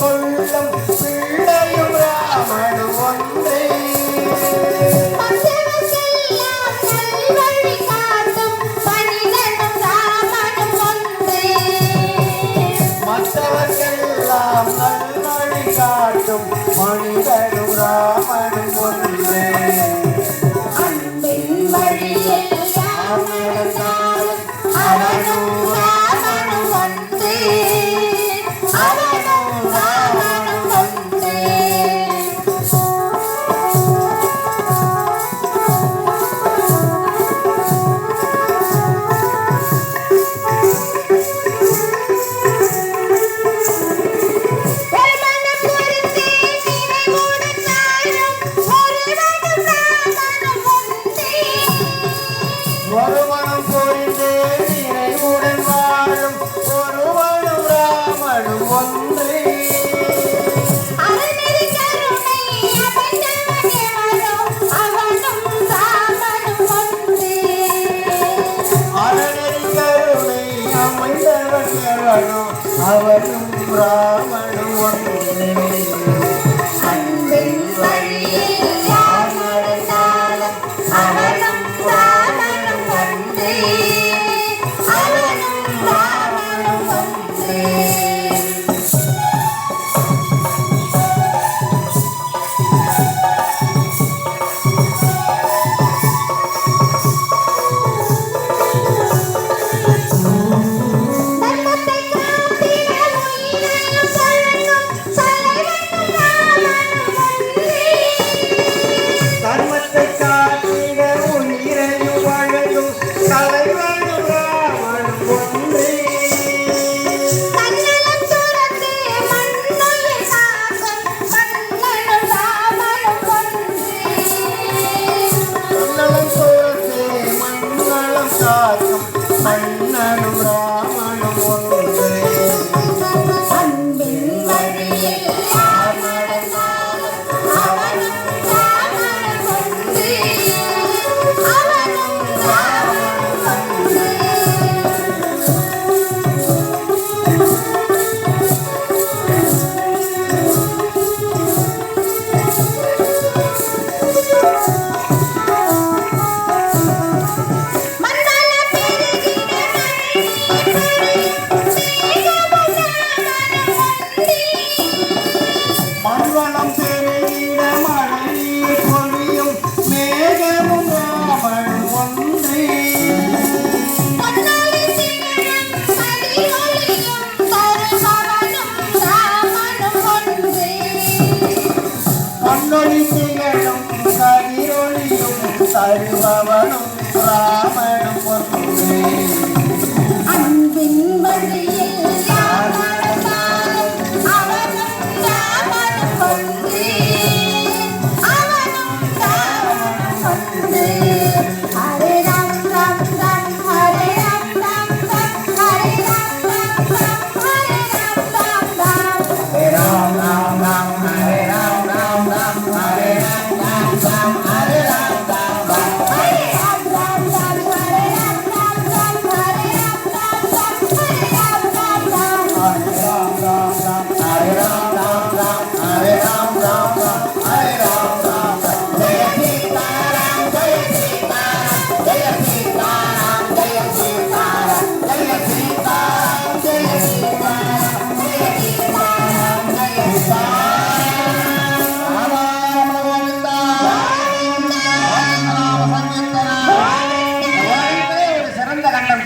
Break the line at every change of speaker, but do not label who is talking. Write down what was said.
கொள்ளும் பிள்ளையும் ராமனும் ஒன்றே.
மற்றவர்கெல்லாம் நல்வழி காட்டும் மணி அவனும் ராவணும் ஒன்று.
Bye.